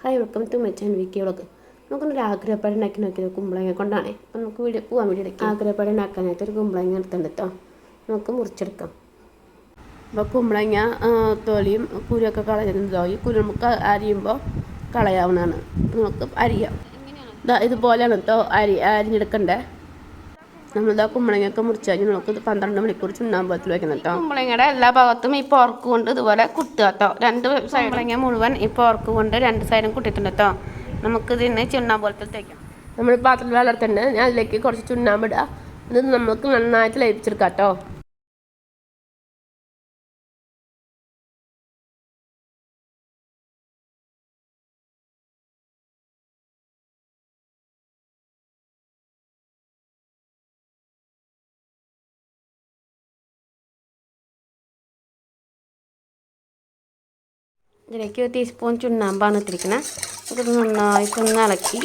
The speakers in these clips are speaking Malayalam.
Hi welcome to my channel Vicky vlog നമുക്കൊന്നൊരു ആഗ്രഹപ്പാട് ഉണ്ടാക്കി നോക്കിയത് കുമ്പളങ്ങ കൊണ്ടാണ്. അപ്പം നമുക്ക് വീട് പോകാൻ വേണ്ടി ആഗ്രഹപ്പാട് ഉണ്ടാക്കാനായിട്ട് ഒരു കുമ്പളങ്ങ എടുത്തുണ്ട് കേട്ടോ നമുക്ക് മുറിച്ചെടുക്കാം. അപ്പോൾ കുമ്പളങ്ങ തൊലിയും കുരുവൊക്കെ കളയുന്നതോ ഈ കുരു നമുക്ക് അരിയുമ്പോൾ കളയാവുന്നതാണ്. നമുക്ക് അരിയാം. ഇതുപോലെയാണ് കേട്ടോ അരി അരിഞ്ഞെടുക്കണ്ടേ. നമ്മളിതാ കുമ്പളങ്ങയൊക്കെ മുറിച്ചാൽ നമുക്ക് പന്ത്രണ്ട് മണിക്കൂർ ചുണ്ണാമ്പലത്തിൽ വെക്കണം കേട്ടോ. കുമ്പളങ്ങയുടെ എല്ലാ ഭാഗത്തും ഈ പോർക്ക് കൊണ്ട് ഇതുപോലെ കുത്തുക കേട്ടോ. രണ്ട് കുമ്പളങ്ങ മുഴുവൻ ഈ പോർക്ക് കൊണ്ട് രണ്ട് സൈഡും കുട്ടിയിട്ടുണ്ട് കേട്ടോ. നമുക്ക് ഇതിന് ചുണ്ണാമ്പലത്തിൽ തേക്കാം. നമ്മൾ പാത്രത്തിൽ വളർത്തുന്നുണ്ട് ഞാൻ അതിലേക്ക് കുറച്ച് ചുണ്ണാമ്പിടുക ഇത് നമുക്ക് നന്നായിട്ട് ലയിപ്പിച്ചെടുക്കാം കേട്ടോ. ഇതിലേക്ക് ഒരു ടീസ്പൂൺ ചുണ്ണാമ്പാണ് ഇട്ടിരിക്കുന്നത് നമുക്കിത് നന്നായിട്ട് ഒന്ന് ഇളക്കി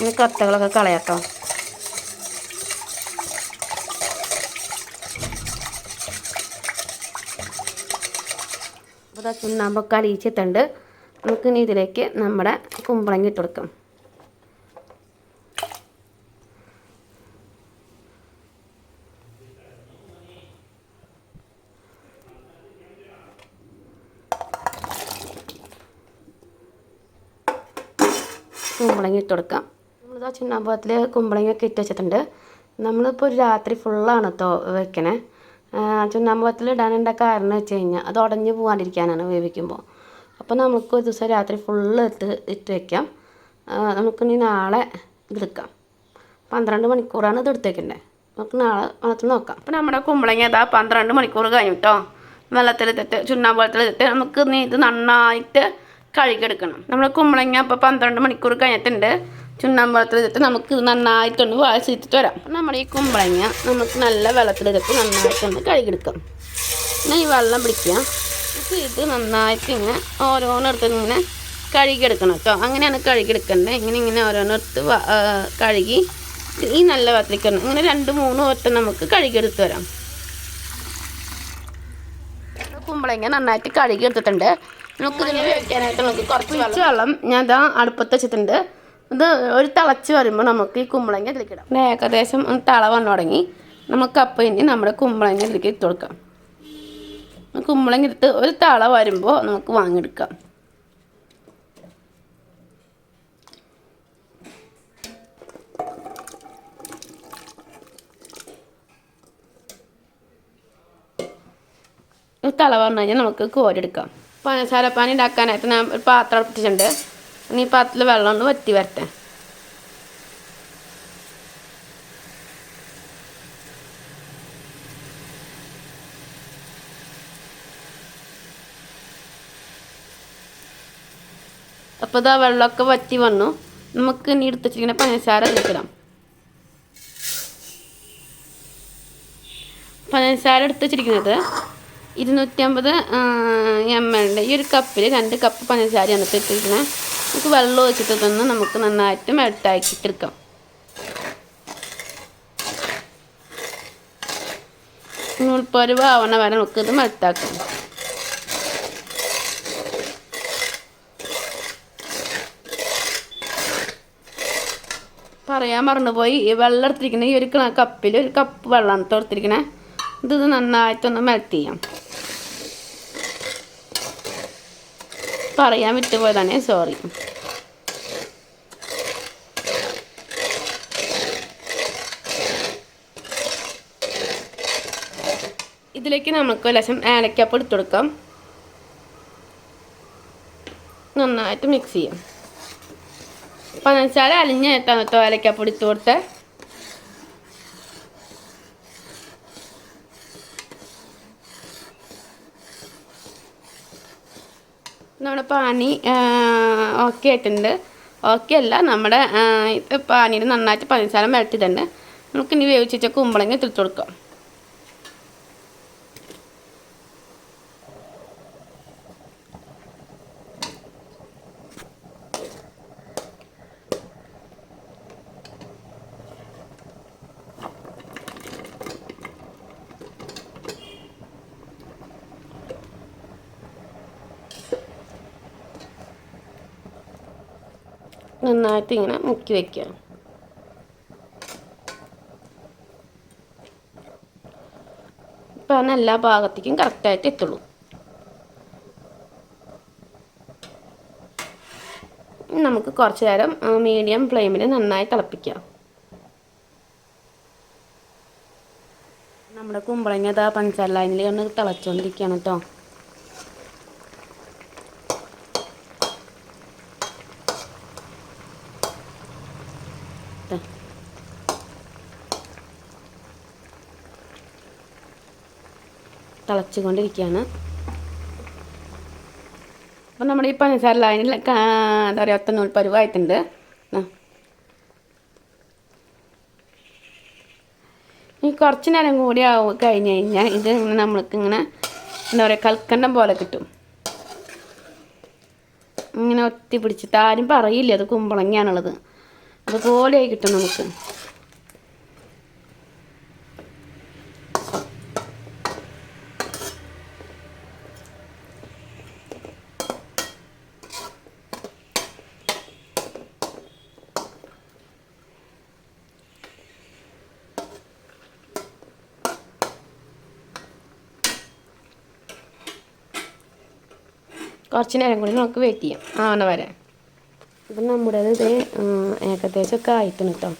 ഇനി കത്തകളൊക്കെ കളയാട്ടോ. അപ്പോൾ ചുണ്ണാമ്പൊക്കെ അലിയിച്ചിട്ടുണ്ട്. നമുക്കിനി ഇതിലേക്ക് നമ്മുടെ കുമ്പളങ്ങ ഇട്ട് കൊടുക്കാം. കുമ്പളങ്ങ ഇട്ട് കൊടുക്കാം നമ്മളിതാ ചുണ്ണാമ്പത്തിൽ കുമ്പളങ്ങയൊക്കെ ഇട്ട് വെച്ചിട്ടുണ്ട്. നമ്മളിപ്പോൾ ഒരു രാത്രി ഫുള്ളാണ് കേട്ടോ വെക്കണേ ചുണ്ണാമ്പത്തിൽ ഇടാനുണ്ട കാരണം വെച്ച് കഴിഞ്ഞാൽ അത് ഉടഞ്ഞു പോകാണ്ടിരിക്കാനാണ് വേവിക്കുമ്പോൾ അപ്പോൾ നമുക്ക് ഒരു ദിവസം രാത്രി ഫുള്ള് ഇട്ട് ഇട്ട് വെക്കാം. നമുക്ക് ഇനി നാളെ ഇതെടുക്കാം. പന്ത്രണ്ട് മണിക്കൂറാണ് ഇത് എടുത്തേക്കണ്ടേ. നമുക്ക് നാളെ വെള്ളത്തിൽ നോക്കാം. അപ്പോൾ നമ്മുടെ കുമ്പളങ്ങ ഇതാ പന്ത്രണ്ട് മണിക്കൂർ കഴിഞ്ഞു കേട്ടോ വെള്ളത്തിലിട്ടിട്ട് ചുണ്ണാമ്പഴത്തിലിട്ടിട്ട് നമുക്ക് ഇനി ഇത് നന്നായിട്ട് കഴുകിയെടുക്കണം. നമ്മൾ കുമ്പളങ്ങ ഇപ്പോൾ പന്ത്രണ്ട് മണിക്കൂർ കഴിഞ്ഞിട്ടുണ്ട്. ചുണ്ണാമ്പഴത്തിലിട്ടിട്ട് നമുക്ക് നന്നായിട്ടൊന്ന് വാശിച്ചിട്ട് വരാം. അപ്പം നമ്മുടെ ഈ കുമ്പളങ്ങ നമുക്ക് നല്ല വെള്ളത്തിലെടുത്ത് നന്നായിട്ടൊന്ന് കഴുകിയെടുക്കാം. പിന്നെ ഈ വെള്ളം പിടിക്കാം ചെയ്ത് നന്നായിട്ട് ഇങ്ങനെ ഓരോന്നെടുത്ത് ഇങ്ങനെ കഴുകിയെടുക്കണം കേട്ടോ. അങ്ങനെയാണ് കഴുകിയെടുക്കേണ്ടത്. ഇങ്ങനെ ഇങ്ങനെ ഓരോന്നെടുത്ത് കഴുകി ഈ നല്ല വെള്ളത്തിലേക്ക്. ഇങ്ങനെ രണ്ട് മൂന്ന് വട്ടം നമുക്ക് കഴുകിയെടുത്ത് വരാം. കുമ്പളങ്ങ നന്നായിട്ട് കഴുകി എടുത്തിട്ടുണ്ട്. നമുക്ക് ഇതിന് വെക്കാനായിട്ട് നമുക്ക് കുറച്ച് വെള്ളം ഞാൻ ഇതാ അടുപ്പത്ത് വെച്ചിട്ടുണ്ട്. ഇത് ഒരു തിളച്ച് വരുമ്പോൾ നമുക്ക് ഈ കുമ്പളങ്ങ ഇതിലേക്കിടാം ഏകദേശം ഒന്ന് തിള വന്നു തുടങ്ങി. നമുക്ക് അപ്പം ഇനി നമ്മുടെ കുമ്പളങ്ങ ഇതിലേക്ക് ഇട്ട് കൊടുക്കാം. കുമ്പളങ്ങ എടുത്ത് ഒരു തിള വരുമ്പോൾ നമുക്ക് വാങ്ങിയെടുക്കാം. തിള പറഞ്ഞു കഴിഞ്ഞാൽ നമുക്ക് കോരെടുക്കാം. പഞ്ചസാരപ്പാനി ഉണ്ടാക്കാനായിട്ട് ഞാൻ ഒരു പാത്രം എടുത്തിട്ടുണ്ട് ഇനി ഈ പാത്രത്തിൽ വെള്ളം ഒന്ന് വറ്റി വരട്ടെ. അപ്പോൾ ഇതാ വെള്ളമൊക്കെ വറ്റി വന്നു. നമുക്ക് ഇനി എടുത്ത് വെച്ചിരിക്കുന്ന പഞ്ചസാര എടുക്കാം പഞ്ചസാര എടുത്ത് വെച്ചിരിക്കുന്നത് ഇരുന്നൂറ്റമ്പത് എം എല്ലിന്റെ ഈ ഒരു കപ്പിൽ രണ്ട് കപ്പ് പഞ്ചസാരയാണ് ഇപ്പോൾ ഇട്ടിരിക്കുന്നത് നമുക്ക് വെള്ളം ഒഴിച്ചിട്ട് തന്നെ നമുക്ക് നന്നായിട്ട് മെൽട്ടാക്കിയിട്ടെടുക്കാം നൂൽപ്പരുവ് ആവണ വരെ നമുക്ക് ഇത് മെൽട്ടാക്കാം പറയാൻ മറന്നുപോയി. ഈ വെള്ളം എടുത്തിരിക്കുന്ന ഈ ഒരു കപ്പിൽ ഒരു കപ്പ് വെള്ളമാണ് എടുത്തിരിക്കണേ ഇത് നന്നായിട്ടൊന്ന് മെൽറ്റ് ചെയ്യാം. പറയാൻ വിട്ടുപോയതാണ് സോറി ഇതിലേക്ക് നമുക്ക് ലക്ഷം ഏലക്കപ്പ് എടുത്തു കൊടുക്കാം. നന്നായിട്ട് മിക്സ് ചെയ്യാം. അപ്പം എന്ന് വെച്ചാൽ അലിഞ്ഞ് കേട്ടോ ഏലക്കപ്പൊടി എടുത്തു കൊടുത്തത് നമ്മുടെ പാനി ഓക്കെ ആയിട്ടുണ്ട്. ഓക്കെ അല്ല നമ്മുടെ പാനീന് നന്നായിട്ട് പഞ്ചസാര മെൽറ്റിട്ടുണ്ട് നമുക്കിനി വേവിച്ചിട്ട് വേവിച്ച് വെച്ച കുമ്പളങ്ങ തിരിച്ചു കൊടുക്കാം. നന്നായിട്ട് ഇങ്ങനെ മുക്കി വയ്ക്കുക ഇപ്പം എല്ലാ ഭാഗത്തേക്കും കറക്റ്റായിട്ട് എത്തുള്ളൂ. നമുക്ക് കുറച്ച് നേരം മീഡിയം ഫ്ലെയിമിൽ നന്നായി തിളപ്പിക്കാം നമ്മുടെ കുമ്പളങ്ങ ഇതാ പഞ്ചസാര ലൈനിൽ ഒന്ന് തിളച്ചുകൊണ്ടിരിക്കുകയാണ് കേട്ടോ തിളച്ചുകൊണ്ടിരിക്കുകയാണ്. അപ്പം നമ്മുടെ ഈ പഞ്ചസാര ലൈനിൽ എന്താ പറയുക ഒത്ത നൂൽ പരുവായിട്ടുണ്ട്. ഈ കുറച്ച് നേരം കൂടി ആവും കഴിഞ്ഞ് കഴിഞ്ഞാൽ ഇത് നമ്മൾക്ക് ഇങ്ങനെ എന്താ പറയുക കൽക്കണ്ടം പോലെ കിട്ടും. ഇങ്ങനെ ഒത്തി പിടിച്ചിട്ട് ആരും പറയില്ല അത് കുമ്പളങ്ങയാണുള്ളത്. അതുപോലെയായി കിട്ടും നമുക്ക്. കുറച്ച് നേരം കൂടി നമുക്ക് വെയിറ്റ് ചെയ്യാം. ആവണ വരെ. അപ്പം നമ്മുടേത് ഇത് ഏകദേശമൊക്കെ ആയിട്ടുണ്ട് കേട്ടോ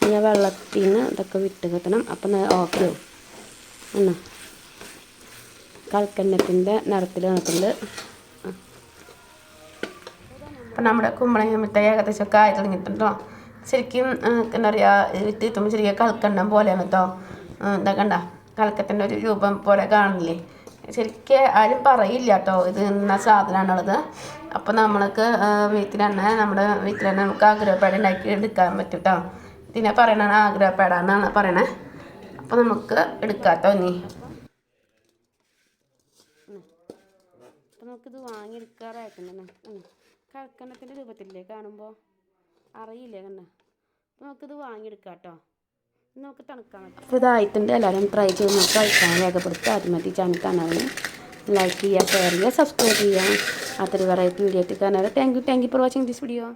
പിന്നെ വെള്ളത്തിൽ നിന്ന് ഇതൊക്കെ വിട്ട് കിട്ടണം. അപ്പം ഓക്കെ ആവും എന്നാ? കൽക്കന്നത്തിന്റെ നിറത്തിൽ വന്നിട്ടുണ്ട്. അപ്പം നമ്മുടെ കുമ്പളങ്ങ മിഠായി ഏകദേശമൊക്കെ ആയി തുടങ്ങിയിട്ടുണ്ട് ശരിക്കും എന്താ പറയുക കിട്ടുമ്പോൾ ശരിക്കും കൽക്കണ്ടം പോലെയാണ് കേട്ടോ എന്താ കണ്ട കൽക്കത്തിന്റെ ഒരു രൂപം പോലെ കാണില്ലേ ശരിക്കും ആരും പറയില്ല കേട്ടോ ഇത് ഇന്ന സാധനമാണുള്ളത് അപ്പോൾ നമ്മൾക്ക് വീട്ടിൽ തന്നെ നമ്മുടെ വീട്ടിൽ തന്നെ നമുക്ക് ആഗ്രഹപ്പേട ഉണ്ടാക്കി എടുക്കാൻ പറ്റും കേട്ടോ ഇതിനെ പറയണ ആഗ്രഹപ്പേട എന്നാണ് പറയണേ. അപ്പോൾ നമുക്ക് എടുക്കാം കേട്ടോ ഇനി. അപ്പോൾ നമുക്കിത് വാങ്ങിയെടുക്കാറായിട്ടുണ്ട് കഴക്കണ്ണത്തിന്റെ രൂപത്തില്ലേ കാണുമ്പോൾ അറിയില്ലേ കണ്ണ നമുക്കിത് വാങ്ങിയെടുക്കാം കേട്ടോ നമുക്ക് തണുക്കാൻ അപ്പോൾ ഇതായിട്ടുണ്ട്. എല്ലാവരും ട്രൈ ചെയ്ത് നമുക്ക് അഭിപ്രായം രേഖപ്പെടുത്തുക ആദ്യമായിട്ട് ചാനൽ കാണാൻ ലൈക്ക് ചെയ്യുക ഷെയർ ചെയ്യുക സബ്സ്ക്രൈബ് ചെയ്യുക. അത്ര വെറൈറ്റി വീഡിയോ ആയിട്ട് കാണാറ് thank you thank you for watching this video